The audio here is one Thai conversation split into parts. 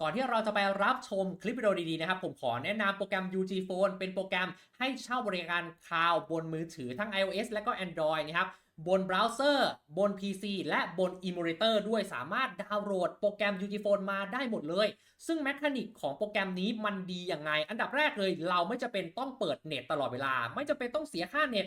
ก่อนที่เราจะไปรับชมคลิปวิดีโอดีๆนะครับ ผมขอแนะนำโปรแกรม UG Phone เป็นโปรแกรมให้เช่าบริการคลาวด์บนมือถือทั้ง iOS และก็ Android นะครับบนเบราว์เซอร์ บน PC และบน Emulator ด้วยสามารถดาวน์โหลดโปรแกรม UG Phone มาได้หมดเลย ซึ่งแมคานิกของโปรแกรมนี้มันดีอย่างไง อันดับแรกเลย เราไม่จะเป็นต้องเปิดเน็ตตลอดเวลา ไม่จะเป็นต้องเสียค่าเน็ต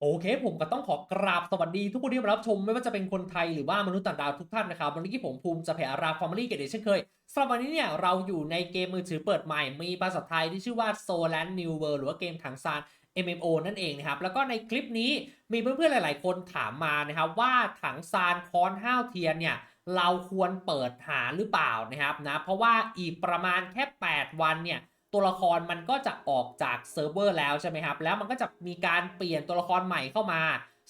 โอเค ผมก็ต้องขอกราบสวัสดีทุกคนที่มารับชมไม่ว่าจะเป็นคนไทยหรือว่ามนุษย์ต่างดาวทุกท่านนะครับ วันนี้ผมภูมิจะแผ่อาราฟอร์มลี่เกตเช่นเคยสำหรับวันนี้เนี่ยเราอยู่ในเกมมือถือเปิดใหม่ มีภาษาไทยที่ชื่อว่า s o l a n New World หรือว่าเกมถังซาน MMO นั่นเองนะครับ แล้วก็ในคลิปนี้มีเพื่อนๆหลาย ๆ คนถามมานะครับว่าถังซานคอนห้าวเทียนเนี่ยเราควรเปิดหาหรือเปล่านะครับนะเพราะว่าอีกประมาณแค่ 8 วันเนี่ย ตัวละครมันก็จะออกจากเซิร์ฟเวอร์แล้วใช่ไหมครับ แล้วมันก็จะมีการเปลี่ยนตัวละครใหม่เข้ามา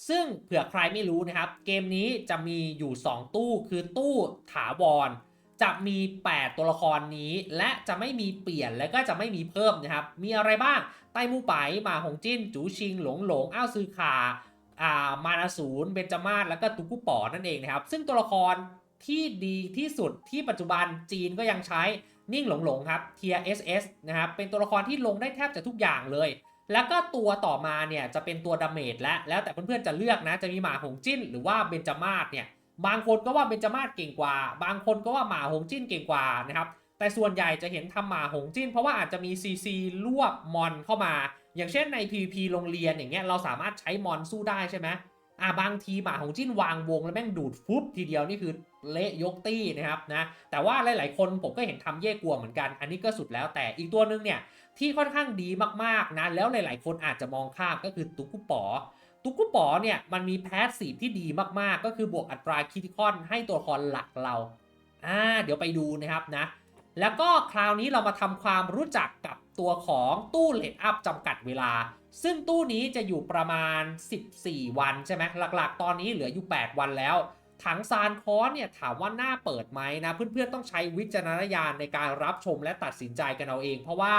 ซึ่งเผื่อใครไม่รู้นะครับ เกมนี้จะมีอยู่ 2 ตู้ คือตู้ถาวร จะมี 8 ตัวละครนี้ และจะไม่มีเปลี่ยนและก็จะไม่มีเพิ่มนะครับ มีอะไรบ้าง ไต้มูไปหมาหงจิ้น จูชิง หลงหลง อ้าวซือขาอ่ามานาศูนย์เบนจามาศแล้วก็ตุกุป๋อนั่นเองนะครับ ซึ่งตัวละครที่ดีที่สุดที่ปัจจุบันจีนก็ยังใช้ นิ่งหลงหลงครับเทีย SS นะครับเป็นตัวละครที่ลงได้แทบจะทุกอย่างเลย แล้วก็ตัวต่อมาเนี่ยจะเป็นตัวดาเมจและแล้วแต่เพื่อนๆจะเลือกนะ จะมีหมาหงจิ้น หรือว่าเบนจามาศเนี่ยบางคนก็ว่าเบนจามาศเก่งกว่า บางคนก็ว่าหมาหงจิ้นเก่งกว่านะครับแต่ส่วนใหญ่จะเห็นทำหมาหงจิ้น เพราะว่าอาจจะมี CC รวบมอนเข้ามา อย่างเช่นใน PVP โรงเรียนอย่างเงี้ยเราสามารถใช้มอนสู้ได้ใช่ไหม อ่าบางทีหมาของจิ้นวางวงแล้วแม่งดูดฟุบทีเดียวนี่คือเละยกตี้นะครับนะแต่ว่าหลายๆ คนผมก็เห็นทำเย่กลัวเหมือนกัน อันนี้ก็สุดแล้วแต่อีกตัวนึงเนี่ยที่ค่อนข้างดีมากๆนะแล้วหลาย ๆ คนอาจจะมองข้ามก็คือตุ๊กกุป๋อตุ๊กกุป๋อเนี่ยมันมีแพสซีฟที่ดีมากๆ ก็คือบวกอัตราคิติคอนให้ตัวละครหลักเราอ่าเดี๋ยวไปดูนะครับนะแล้วก็คราวนี้เรามาทำความรู้จักกับ ตัวของตู้เลดอัพจำกัดเวลา ซึ่งตู้นี้จะอยู่ประมาณ 14 วันใช่ไหมหลักๆ ตอนนี้เหลืออยู่ 8 วันแล้ว ถังซานคอนเนี่ยถามว่าน่าเปิดไหมนะ เพื่อนๆต้องใช้วิจารณญาณในการรับชมและตัดสินใจกันเอาเอง เพราะว่า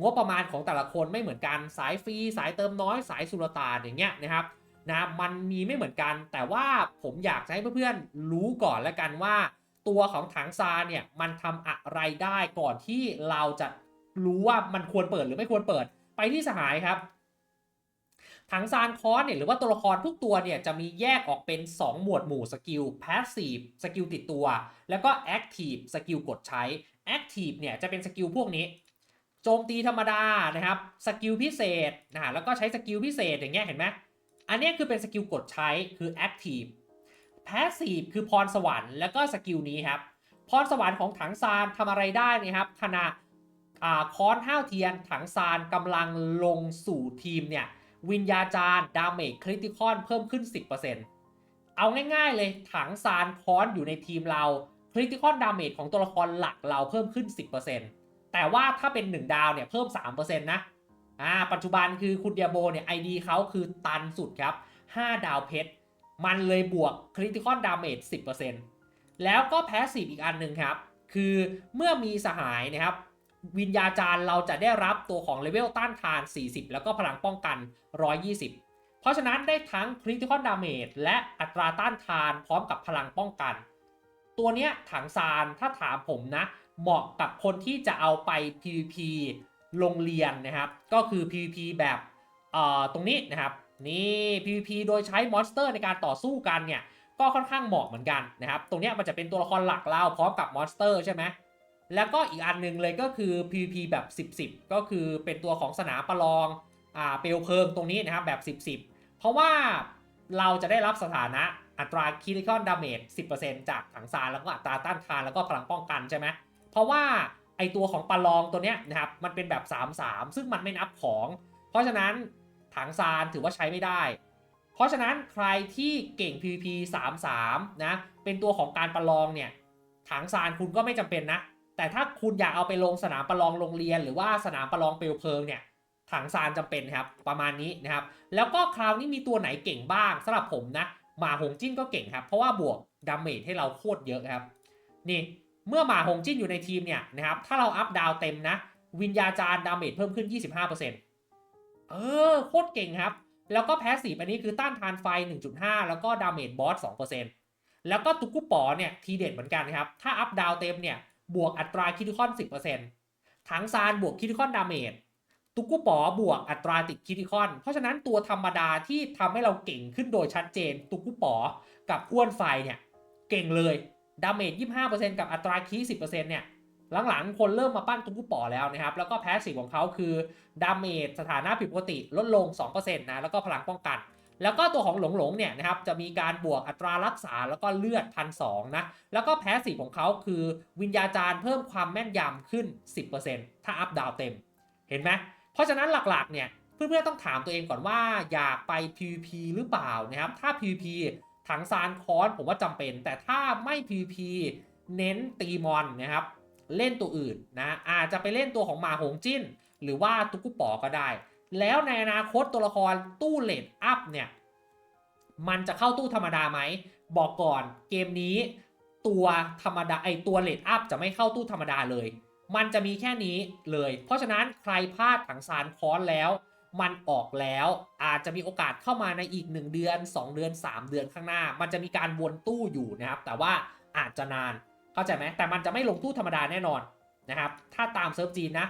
งบประมาณของแต่ละคนไม่เหมือนกันสายฟรีสายเติมน้อยสายสุลต่านอย่างเงี้ยนะครับนะมันมีไม่เหมือนกัน แต่ว่าผมอยากจะให้เพื่อนๆรู้ก่อนแล้วกันว่า ตัวของถังซานเนี่ยมันทำอะไรได้ก่อนที่เราจะ รู้ว่ามันควรเปิดหรือไม่ควรเปิด ไปที่สหายครับ ถังซานคอสเนี่ยหรือว่าตัวละครทุกตัวเนี่ยจะมีแยกออกเป็น 2 หมวดหมู่สกิล Passive สกิลติดตัว แล้วก็ Active สกิลกดใช้ Active เนี่ยจะเป็นสกิลพวกนี้โจมตีธรรมดานะครับสกิลพิเศษนะแล้วก็ใช้สกิลพิเศษอย่างเงี้ยเห็นไหมอันนี้คือเป็นสกิลกดใช้คือ Active Passive คือพรสวรรค์แล้วก็สกิลนี้ครับพรสวรรค์ของถังซานทำอะไรได้นะครับขณะ ค้อนห้าวเทียนถังซานกำลังลงสู่ทีมเนี่ย วิญญาจารดาเมจคริติคอนเพิ่มขึ้น 10%เอาง่ายๆเลยถังซานค้อนอยู่ในทีมเราคริติคอนดาเมจของตัวละครหลักเราเพิ่มขึ้น 10%แต่ว่าถ้าเป็น 1 ดาวเนี่ยเพิ่ม 3%นะอ่าปัจจุบันคือคุณเดียโบเนี่ยไอดีเขาคือตันสุดครับ 5 ดาวเพชรมันเลยบวกคริติคอนดาเมจ10%แล้วก็แพสซีฟอีกอันหนึ่งครับ คือเมื่อมีสหายนะครับ วิญญาจารย์เราจะได้รับตัวของเลเวลต้านทาน 40 แล้วก็พลังป้องกัน 120 เพราะฉะนั้นได้ทั้งคริติคอนดาเมจและอัตราต้านทานพร้อมกับพลังป้องกัน ตัวเนี้ยถังซานถ้าถามผมนะ เหมาะกับคนที่จะเอาไป PVP โรงเรียนนะครับ ก็คือ PVP แบบเอ่อตรงนี้นะครับ นี่ PVP โดยใช้มอนสเตอร์ในการต่อสู้กันเนี่ยก็ค่อนข้างเหมาะเหมือนกันนะครับ ตรงเนี้ยมันจะเป็นตัวละครหลักเราพร้อมกับมอนสเตอร์ใช่ไหม แล้วก็อีกอันหนึงเลยก็คือ PVP แบบ 10 10 ก็คือเป็นตัวของสนามประลองอ่าเปลวเพลิงตรงนี้นะครับแบบ 10 10 เพราะว่าเราจะได้รับสถานะอัตราคิริคอนดาเมจ10%จากถังซานแล้วก็อัตราต้านทานแล้วก็พลังป้องกันใช่ไหมเพราะว่าไอตัวของประลองตัวเนี้ยนะครับมันเป็นแบบ 3-3 ซึ่งมันไม่นับของ เพราะฉะนั้นถังซานถือว่าใช้ไม่ได้ เพราะฉะนั้นใครที่เก่ง PVP 3-3นะเป็นตัวของการประลองเนี่ยถังซานคุณก็ไม่จำเป็นนะ แต่ถ้าคุณอยากเอาไปลงสนามประลองโรงเรียน หรือว่าสนามประลองเปลวเพลิงเนี่ยถังซานจำเป็นครับประมาณนี้นะครับ แล้วก็คราวนี้มีตัวไหนเก่งบ้างสำหรับผมนะหมาหงจิ้นก็เก่งครับ เพราะว่าบวกดาเมจให้เราโคตรเยอะครับ นี่เมื่อหมาหงจิ้นอยู่ในทีมเนี่ยนะครับถ้าเราอัพดาวเต็มนะ วิญญาจาร์ดาเมจเพิ่มขึ้น 25%เออโคตรเก่งครับ แล้วก็แพสซีฟอันนี้คือต้านทานไฟ 1.5 แล้วก็ดาเมจบอส2%แล้วก็ตุกกุปอเนี่ยทีเด็ดเหมือนกันครับ ถ้าอัพดาวเต็มเนี่ย บวกอัตราคิทิคอน10%ถังซานบวกคิทิคอนดาเมจตุกุปอบวกอัตราติดคิทิคอน เพราะฉะนั้นตัวธรรมดาที่ทำให้เราเก่งขึ้นโดยชัดเจน ตุกุปอกับอ้วนไฟเนี่ยเก่งเลยดาเมจ25%กับอัตราคี10%เนี่ยหลังๆ คนเริ่มมาปั้นตุกกุปอแล้วนะครับ แล้วก็แพสซีฟของเขาคือดาเมจสถานะผิดปกติลดลง 2%นะแล้วก็พลังป้องกัน แล้วก็ตัวของหลงหลงเนี่ยนะครับจะมีการบวกอัตรารักษาแล้วก็เลือดพันสองนะแล้วก็แพสซีฟของเขาคือวิญญาจารย์เพิ่มความแม่นยำขึ้น 10%ถ้าอัพดาวเต็ม เห็นไหมเพราะฉะนั้นหลักๆเนี่ยเพื่อนๆต้องถามตัวเองก่อนว่าอยากไป PVP หรือเปล่านะครับถ้า PVP ถังซานคอนผมว่าจำเป็น แต่ถ้าไม่ PVP เน้นตีมอนนะครับเล่นตัวอื่นนะอาจจะไปเล่นตัวของหมาหงจิ้น หรือว่าตุกกุปอก็ได้ แล้วในอนาคตตัวละครตู้เลดอัพเนี่ย มันจะเข้าตู้ธรรมดาไหม บอกก่อนเกมนี้ ตัวธรรมดาไอตัวเลดอัพจะไม่เข้าตู้ธรรมดาเลย มันจะมีแค่นี้เลย เพราะฉะนั้นใครพลาดถังซานคอนแล้ว มันออกแล้วอาจจะมีโอกาสเข้ามาในอีก 1 เดือน 2 เดือน 3 เดือนข้างหน้า มันจะมีการวนตู้อยู่นะครับ แต่ว่าอาจจะนานเข้าใจไหมแต่มันจะไม่ลงตู้ธรรมดาแน่นอนนะครับ ถ้าตามเซิร์ฟจีนนะ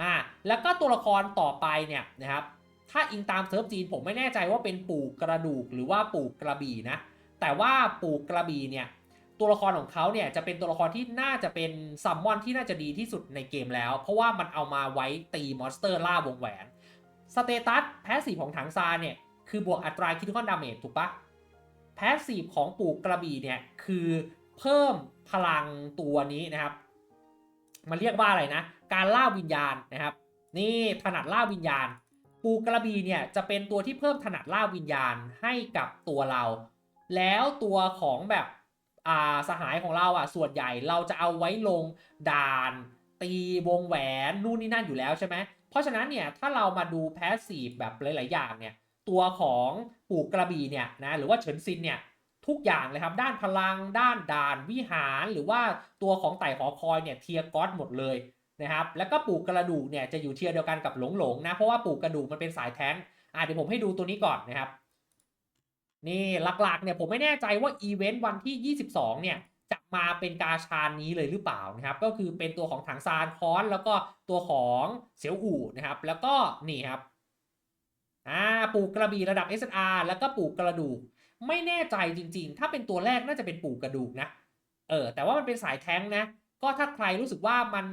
อ่าแล้วก็ตัวละครต่อไปเนี่ยนะครับถ้าอิงตามเซิร์ฟจีนผมไม่แน่ใจว่าเป็นปู่กระดูกหรือว่าปู่กระบี่นะแต่ว่าปู่กระบี่เนี่ยตัวละครของเขาเนี่ยจะเป็นตัวละครที่น่าจะเป็นซัมมอนที่น่าจะดีที่สุดในเกมแล้ว เพราะว่ามันเอามาไว้ตีมอนสเตอร์ล่าวงแหวนสเตตัสแพสซีฟของถังซานเนี่ยคือบวกอัตราคิดคอนดาเมจถูกปะแพสซีฟของปู่กระบี่เนี่ยคือเพิ่มพลังตัวนี้นะครับ มันเรียกว่าอะไรนะ การล่าวิญญาณนะครับ นี่ถนัดล่าวิญญาณ ปูกระบีเนี่ยจะเป็นตัวที่เพิ่มถนัดล่าวิญญาณให้กับตัวเรา แล้วตัวของแบบอ่าสหายของเราอะส่วนใหญ่เราจะเอาไว้ลงด่าน ตีวงแหวนนู่นนี่นั่นอยู่แล้วใช่ไหมเพราะฉะนั้นเนี่ยถ้าเรามาดูแพสซีฟแบบหลาย ๆ อย่างเนี่ยตัวของปูกระบี่เนี่ยนะหรือว่าเฉินซินเนี่ยทุกอย่างเลยครับด้านพลังด้านด่านวิหารหรือว่าตัวของไต่หอคอยเนี่ยเทียร์ก๊อตหมดเลย นะครับแล้วก็ปลูกกระดูกเนี่ยจะอยู่เทียร์เดียวกันกับหลงหลงนะเพราะว่าปลูกกระดูกมันเป็นสายแท้งอะเดี๋ยวผมให้ดูตัวนี้ก่อนนะครับนี่หลักๆเนี่ยผมไม่แน่ใจว่าอีเวนต์วันที่ 22 เนี่ยจะมาเป็นกาชานี้เลยหรือเปล่านะครับก็คือเป็นตัวของถังซานคอนแล้วก็ตัวของเสียวอู่นะครับแล้วก็นี่ครับอ่าปลูกกระบี่ระดับ SR แล้วก็ปลูกกระดูก ไม่แน่ใจจริง ๆ ถ้าเป็นตัวแรกน่าจะเป็นปลูกกระดูกนะเออแต่ว่ามันเป็นสายแท้งนะ ก็ถ้าใครรู้สึกว่ามัน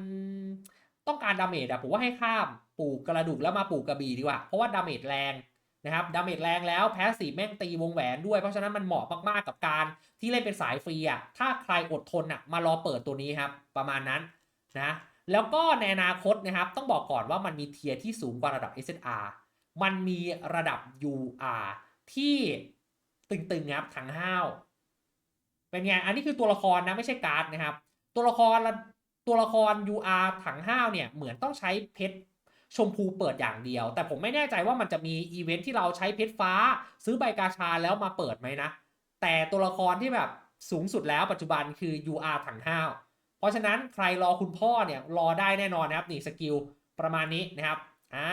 ต้องการดาเมจอะผมว่าให้ข้ามปลูกกระดูกแล้วมาปลูกกระบี่ดีกว่า เพราะว่าดาเมจแรงนะครับดาเมจแรงแล้วแพสซีฟแม่งตีวงแหวนด้วย เพราะฉะนั้นมันเหมาะมากๆกับการที่เล่นเป็นสายฟรีอะถ้าใครอดทนอะมารอเปิดตัวนี้ครับ ประมาณนั้นนะแล้วก็ในอนาคตนะครับ ต้องบอกก่อนว่ามันมีเทียร์ที่สูงกว่าระดับ SSR มันมีระดับ UR ที่ตึงๆครับถังห้าวเป็นไงอันนี้คือตัวละครนะไม่ใช่การ์ดนะครับ ตัวละครตัวละคร UR ถังห้าวเนี่ยเหมือนต้องใช้เพชรชมพูเปิดอย่างเดียว แต่ผมไม่แน่ใจว่ามันจะมีอีเวนท์ที่เราใช้เพชรฟ้า ซื้อใบกาชาแล้วมาเปิดไหมนะ แต่ตัวละครที่แบบสูงสุดแล้วปัจจุบันคือ UR ถังห้าวเพราะฉะนั้นใครรอคุณพ่อเนี่ยรอได้แน่นอนนะครับนี่สกิลประมาณนี้นะครับอ่า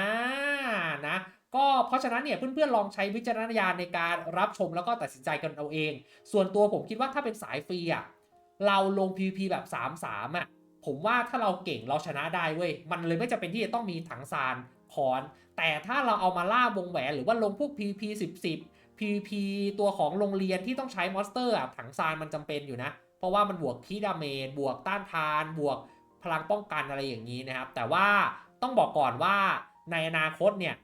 นะก็เพราะฉะนั้นเนี่ยเพื่อนๆลองใช้วิจารณญาณในการรับชมแล้วก็ตัดสินใจกันเอาเอง ส่วนตัวผมคิดว่าถ้าเป็นสายฟรีอะ เราลง PVP แบบ 3-3 อะ ผมว่าถ้าเราเก่งเราชนะได้เว้ย มันเลยไม่จำเป็นที่จะต้องมีถังซานคอน แต่ถ้าเราเอามาล่าวงแหวนหรือว่าลงพวก PVP 10 10 PVP ตัวของโรงเรียนที่ต้องใช้มอนสเตอร์อะ ถังซานมันจำเป็นอยู่นะ เพราะว่ามันบวกคีดาเมจบวกต้านทาน บวกพลังป้องกันอะไรอย่างนี้นะครับ แต่ว่าต้องบอกก่อนว่าในอนาคตเนี่ย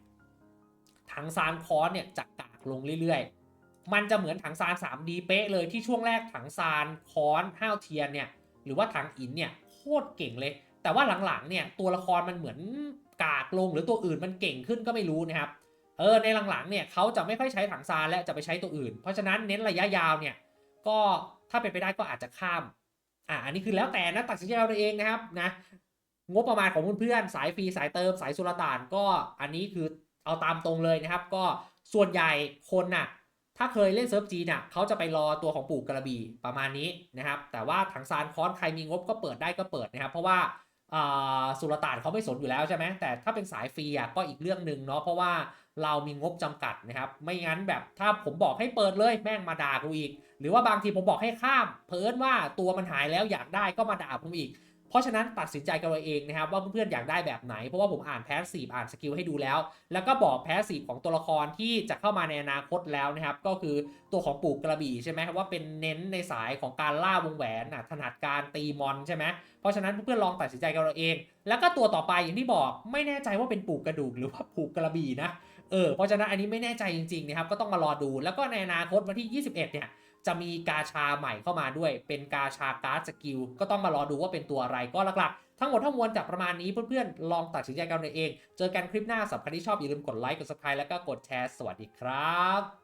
ถังซานคอนเนี่ยจะกากลงเรื่อยๆ มันจะเหมือนถังซาน 3D เป๊ะเลยที่ช่วงแรกถังซานคอนห้าวเทียนเนี่ยหรือว่าถังอินเนี่ยโคตรเก่งเลย แต่ว่าหลังๆเนี่ยตัวละครมันเหมือนกากลงหรือตัวอื่นมันเก่งขึ้นก็ไม่รู้นะครับเออในหลังๆเนี่ยเขาจะไม่ค่อยใช้ถังซานและจะไปใช้ตัวอื่น เพราะฉะนั้นเน้นระยะยาวเนี่ยก็ถ้าเป็นไปได้ก็อาจจะข้ามอะอันนี้คือแล้วแต่นะตัดสินใจเอาเองนะครับนะงบประมาณของเพื่อนๆสายฟรีสายเติมสายสุลต่านก็อันนี้คือเอาตามตรงเลยนะครับ ก็ส่วนใหญ่คนน่ะ ถ้าเคยเล่นเซิร์ฟจีน่ะเขาจะไปรอตัวของปู่กระบี่ประมาณนี้นะครับ แต่ว่าถังซานคอนใครมีงบก็เปิดได้ก็เปิดนะครับ เพราะว่าสุลต่านเขาไม่สนอยู่แล้วใช่ไหมแต่ถ้าเป็นสายฟรีอะก็อีกเรื่องหนึ่งเนาะเพราะว่าเรามีงบจำกัดนะครับ ไม่งั้นแบบถ้าผมบอกให้เปิดเลยแม่งมาด่ากูอีก หรือว่าบางทีผมบอกให้ข้าม เพิ่นว่าตัวมันหายแล้วอยากได้ก็มาด่าผมอีก เพราะฉะนั้นตัดสินใจกันเอาเองนะครับว่าเพื่อนๆอยากได้แบบไหน เพราะว่าผมอ่านแพสซีฟอ่านสกิลให้ดูแล้ว แล้วก็บอกแพสซีฟของตัวละครที่จะเข้ามาในอนาคตแล้วนะครับ ก็คือตัวของปู่กระบี่ใช่ไหมว่าเป็นเน้นในสายของการล่าวงแหวนนะถนัดการตีมอนใช่ไหมเพราะฉะนั้นเพื่อนๆลองตัดสินใจกันเอาเอง แล้วก็ตัวต่อไปอย่างที่บอกไม่แน่ใจว่าเป็นปู่กระดูกหรือว่าปู่กระบี่นะเออเพราะฉะนั้นอันนี้ไม่แน่ใจจริงๆนะครับก็ต้องมารอดูแล้วก็ในอนาคตวันที่ 21 เนี่ย จะมีกาชาใหม่เข้ามาด้วย เป็นกาชาการ์ดสกิล ก็ต้องมารอดูว่าเป็นตัวอะไรก็หลักๆ ทั้งหมดทั้งมวลจากประมาณนี้เพื่อนๆ ลองตัดสินใจกันเอง เจอกันคลิปหน้าสำหรับใครที่ชอบอย่าลืมกดไลค์ กดซับสไครต์แล้วก็กดแชร์ สวัสดีครับ